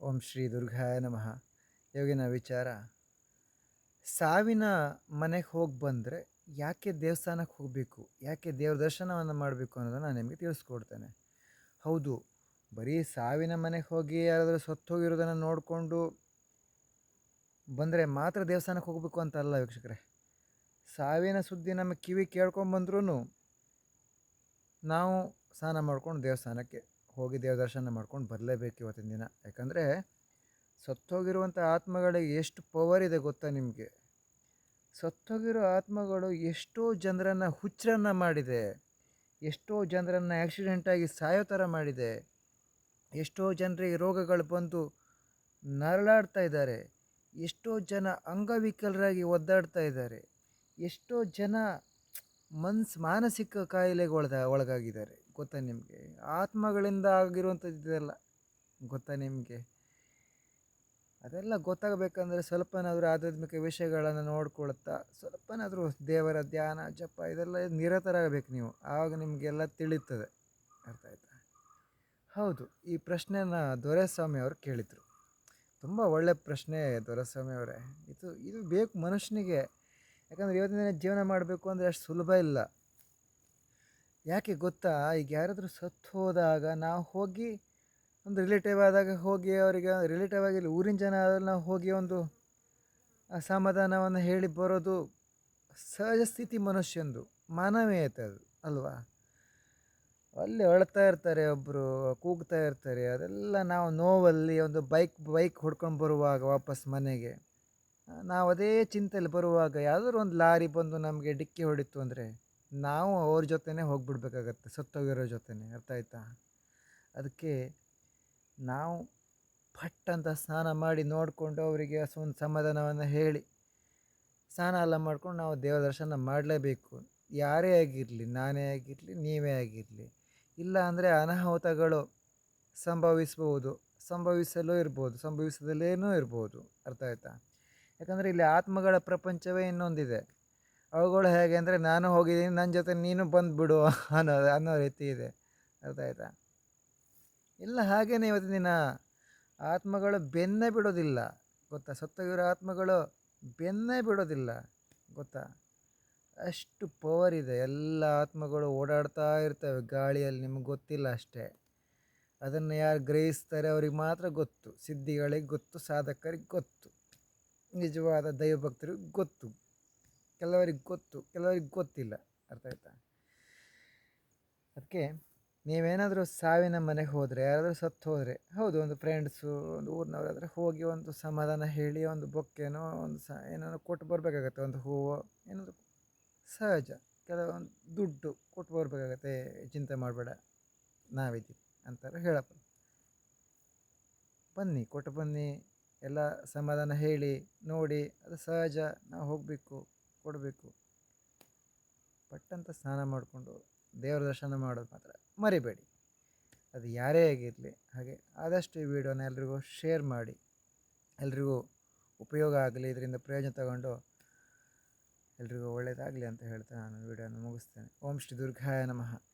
ಓಂ ಶ್ರೀ ದುರ್ಗಾಯ ನಮಃ. ಯೋಗಿನ ವಿಚಾರ, ಸಾವಿನ ಮನೆಗೆ ಹೋಗಿ ಬಂದರೆ ಯಾಕೆ ದೇವಸ್ಥಾನಕ್ಕೆ ಹೋಗಬೇಕು, ಯಾಕೆ ದೇವ್ರ ದರ್ಶನವನ್ನು ಮಾಡಬೇಕು ಅನ್ನೋದನ್ನು ನಾನು ನಿಮಗೆ ತಿಳಿಸ್ಕೊಡ್ತೇನೆ. ಹೌದು, ಬರೀ ಸಾವಿನ ಮನೆಗೆ ಹೋಗಿ ಯಾರಾದರೂ ಸತ್ತೋಗಿರೋದನ್ನು ನೋಡಿಕೊಂಡು ಬಂದರೆ ಮಾತ್ರ ದೇವಸ್ಥಾನಕ್ಕೆ ಹೋಗಬೇಕು ಅಂತ ಅಲ್ಲ ವೀಕ್ಷಕರೇ. ಸಾವಿನ ಸುದ್ದಿ ನಮ್ಮ ಕಿವಿ ಕೇಳ್ಕೊಂಬಂದ್ರೂ ನಾವು ಸ್ನಾನ ಮಾಡ್ಕೊಂಡು ದೇವಸ್ಥಾನಕ್ಕೆ ಹೋಗಿ ದೇವ ದರ್ಶನ ಮಾಡ್ಕೊಂಡು ಬರಲೇಬೇಕು ಇವತ್ತಿನ ದಿನ. ಯಾಕಂದರೆ ಸತ್ತೋಗಿರುವಂಥ ಆತ್ಮಗಳಿಗೆ ಎಷ್ಟು ಪವರ್ ಇದೆ ಗೊತ್ತಾ ನಿಮಗೆ? ಸತ್ತೋಗಿರೋ ಆತ್ಮಗಳು ಎಷ್ಟೋ ಜನರನ್ನು ಹುಚ್ಚರನ್ನು ಮಾಡಿದೆ. ಎಷ್ಟೋ ಜನರನ್ನು ಆ್ಯಕ್ಸಿಡೆಂಟಾಗಿ ಸಾಯೋ ಥರ ಮಾಡಿದೆ. ಎಷ್ಟೋ ಜನರಿಗೆ ರೋಗಗಳು ಬಂದು ನರಳಾಡ್ತಾ ಇದ್ದಾರೆ. ಎಷ್ಟೋ ಜನ ಅಂಗವಿಕಲರಾಗಿ ಒದ್ದಾಡ್ತಾ ಇದ್ದಾರೆ. ಎಷ್ಟೋ ಜನ ಮನ್ಸ್ ಮಾನಸಿಕ ಕಾಯಿಲೆಗೆ ಒಳದ ಒಳಗಾಗಿದ್ದಾರೆ. ಗೊತ್ತಾ ನಿಮಗೆ? ಆತ್ಮಗಳಿಂದ ಆಗಿರುವಂಥದ್ದು ಇದೆಲ್ಲ ಗೊತ್ತಾ ನಿಮಗೆ? ಅದೆಲ್ಲ ಗೊತ್ತಾಗಬೇಕಂದ್ರೆ ಸ್ವಲ್ಪನಾದರೂ ಆಧ್ಯಾತ್ಮಿಕ ವಿಷಯಗಳನ್ನು ನೋಡ್ಕೊಳ್ತಾ, ಸ್ವಲ್ಪನಾದರೂ ದೇವರ ಧ್ಯಾನ, ಜಪ ಇದೆಲ್ಲ ನಿರತರಾಗಬೇಕು ನೀವು. ಆವಾಗ ನಿಮಗೆಲ್ಲ ತಿಳಿಯುತ್ತದೆ. ಅರ್ಥ ಆಯ್ತಾ? ಹೌದು, ಈ ಪ್ರಶ್ನೆನ ದೊರೆಸ್ವಾಮಿ ಅವರು ಕೇಳಿದರು. ತುಂಬ ಒಳ್ಳೆಯ ಪ್ರಶ್ನೆ ದೊರೆಸ್ವಾಮಿ ಅವರೇ. ಇದು ಇದು ಬೇಕು ಮನುಷ್ಯನಿಗೆ. ಯಾಕಂದರೆ ಇವತ್ತಿನ ಜೀವನ ಮಾಡಬೇಕು ಅಂದರೆ ಅಷ್ಟು ಸುಲಭ ಇಲ್ಲ. ಯಾಕೆ ಗೊತ್ತಾ? ಈಗ ಯಾರಾದರೂ ಸತ್ತು ಹೋದಾಗ ನಾವು ಹೋಗಿ ಒಂದು ರಿಲೇಟಿವ್ ಆದಾಗ ಹೋಗಿ ಅವರಿಗೆ ರಿಲೇಟಿವ್ ಆಗಿಲ್ಲ ಊರಿನ ಜನ ಆದಾಗ ನಾವು ಹೋಗಿ ಒಂದು ಅಸಮಾಧಾನವನ್ನು ಸಮಾಧಾನವನ್ನು ಹೇಳಿ ಬರೋದು ಸಹಜ ಸ್ಥಿತಿ ಮನುಷ್ಯಂದು, ಮಾನವೀಯತೆ ಅದು, ಅಲ್ವಾ? ಅಲ್ಲಿ ಅಳ್ತಾ ಇರ್ತಾರೆ ಒಬ್ಬರು ಕೂಗ್ತಾ ಇರ್ತಾರೆ, ಅದೆಲ್ಲ ನಾವು ನೋವಲ್ಲಿ ಒಂದು ಬೈಕ್ ಬೈಕ್ ಹೊಡ್ಕೊಂಡು ಬರುವಾಗ ವಾಪಸ್ ಮನೆಗೆ. ನಾವು ಅದೇ ಚಿಂತೆಯಲ್ಲಿ ಬರುವಾಗ ಯಾವುದಾದ್ರು ಒಂದು ಲಾರಿ ಬಂದು ನಮಗೆ ಡಿಕ್ಕಿ ಹೊಡಿತು ಅಂದರೆ ನಾವು ಅವ್ರ ಜೊತೆನೇ ಹೋಗ್ಬಿಡ್ಬೇಕಾಗತ್ತೆ, ಸತ್ತೋಗಿರೋ ಜೊತೆನೆ, ಅರ್ಥ ಆಯ್ತಾ? ಅದಕ್ಕೆ ನಾವು ಪಟ್ ಅಂತ ಸ್ನಾನ ಮಾಡಿ ನೋಡಿಕೊಂಡು ಅವರಿಗೆ ಒಂದು ಸಮಾಧಾನವನ್ನು ಹೇಳಿ, ಸ್ನಾನ ಎಲ್ಲ ಮಾಡ್ಕೊಂಡು ನಾವು ದೇವರ ದರ್ಶನ ಮಾಡಲೇಬೇಕು. ಯಾರೇ ಆಗಿರಲಿ, ನಾನೇ ಆಗಿರಲಿ, ನೀವೇ ಆಗಿರಲಿ, ಇಲ್ಲ ಅಂದರೆ ಅನಾಹುತಗಳು ಸಂಭವಿಸ್ಬೋದು, ಸಂಭವಿಸಲು ಇರ್ಬೋದು, ಸಂಭವಿಸದಲ್ಲೇನೂ ಇರ್ಬೋದು, ಅರ್ಥ ಆಯ್ತಾ? ಯಾಕಂದರೆ ಇಲ್ಲಿ ಆತ್ಮಗಳ ಪ್ರಪಂಚವೇ ಇನ್ನೊಂದಿದೆ. ಅವುಗಳು ಹೇಗೆ ಅಂದರೆ ನಾನು ಹೋಗಿದ್ದೀನಿ ನನ್ನ ಜೊತೆ ನೀನು ಬಂದುಬಿಡು ಅನ್ನೋ ಅನ್ನೋ ರೀತಿ ಇದೆ. ಅರ್ಥ ಆಯ್ತಾ? ಇಲ್ಲ, ಹಾಗೇನೆ ಇವತ್ತಿನ ದಿನ. ಆತ್ಮಗಳು ಬೆನ್ನೇ ಬಿಡೋದಿಲ್ಲ. ಗೊತ್ತಾ? ಸತ್ತೋಗಿರೋ ಆತ್ಮಗಳು ಬೆನ್ನೇ ಬಿಡೋದಿಲ್ಲ. ಗೊತ್ತಾ? ಅಷ್ಟು ಪವರ್ ಇದೆ. ಎಲ್ಲ ಆತ್ಮಗಳು ಓಡಾಡ್ತಾ ಇರ್ತವೆ ಗಾಳಿಯಲ್ಲಿ, ನಿಮಗೆ ಗೊತ್ತಿಲ್ಲ ಅಷ್ಟೇ. ಅದನ್ನು ಯಾರು ಗ್ರಹಿಸ್ತಾರೆ ಅವ್ರಿಗೆ ಮಾತ್ರ ಗೊತ್ತು. ಸಿದ್ಧಿಗಳಿಗೆ ಗೊತ್ತು, ಸಾಧಕರಿಗೆ ಗೊತ್ತು. ನಿಜವಾದ ದೈವಭಕ್ತರಿಗೆ ಗೊತ್ತು. ಕೆಲವರಿಗೆ ಗೊತ್ತು, ಕೆಲವರಿಗೆ ಗೊತ್ತಿಲ್ಲ. ಅರ್ಥ ಆಯ್ತಾ? ಅದಕ್ಕೆ ನೀವೇನಾದರೂ ಸಾವಿನ ಮನೆಗೆ ಹೋದರೆ, ಯಾರಾದರೂ ಸತ್ತು ಹೋದರೆ, ಹೌದು, ಒಂದು ಫ್ರೆಂಡ್ಸು ಒಂದು ಊರಿನವರಾದರೆ ಹೋಗಿ ಒಂದು ಸಮಾಧಾನ ಹೇಳಿ, ಒಂದು ಬೊಕ್ಕೇನೋ, ಒಂದು ಸ, ಏನಾದ್ರು ಕೊಟ್ಟು ಬರಬೇಕಾಗತ್ತೆ, ಒಂದು ಹೂವು, ಏನಾದರೂ ಸಹಜ. ಕೆಲವೊಂದು ದುಡ್ಡು ಕೊಟ್ಟು ಬರಬೇಕಾಗತ್ತೆ, ಚಿಂತೆ ಮಾಡಬೇಡ, ನಾವಿದ್ದೀವಿ ಅಂತಾರೆ ಹೇಳಪ್ಪ. ಬನ್ನಿ, ಕೊಟ್ಟು ಬನ್ನಿ, ಎಲ್ಲ ಸಮಾಧಾನ ಹೇಳಿ, ನೋಡಿ, ಅದು ಸಹಜ, ನಾವು ಹೋಗಬೇಕು. ಕೊಡಬೇಕು. ಪಟ್ಟಂತ ಸ್ನಾನ ಮಾಡಿಕೊಂಡು ದೇವರ ದರ್ಶನ ಮಾಡೋದು ಮಾತ್ರ. ಮರಿಬೇಡಿ. ಅದು ಯಾರೇ ಆಗಿರಲಿ, ಹಾಗೆ ಆದಷ್ಟು ಈ ವಿಡಿಯೋನ ಎಲ್ರಿಗೂ ಶೇರ್ ಮಾಡಿ. ಎಲ್ರಿಗೂ ಉಪಯೋಗ ಆಗಲಿ, ಇದರಿಂದ ಪ್ರಯೋಜನ ತಗೊಂಡು ಎಲ್ರಿಗೂ ಒಳ್ಳೆಯದಾಗಲಿ ಅಂತ ಹೇಳ್ತಾ ನಾನು ವಿಡಿಯೋನ ಮುಗಿಸ್ತೇನೆ. ಓಂ ಶ್ರೀ ದುರ್ಗಾಯ ನಮಃ.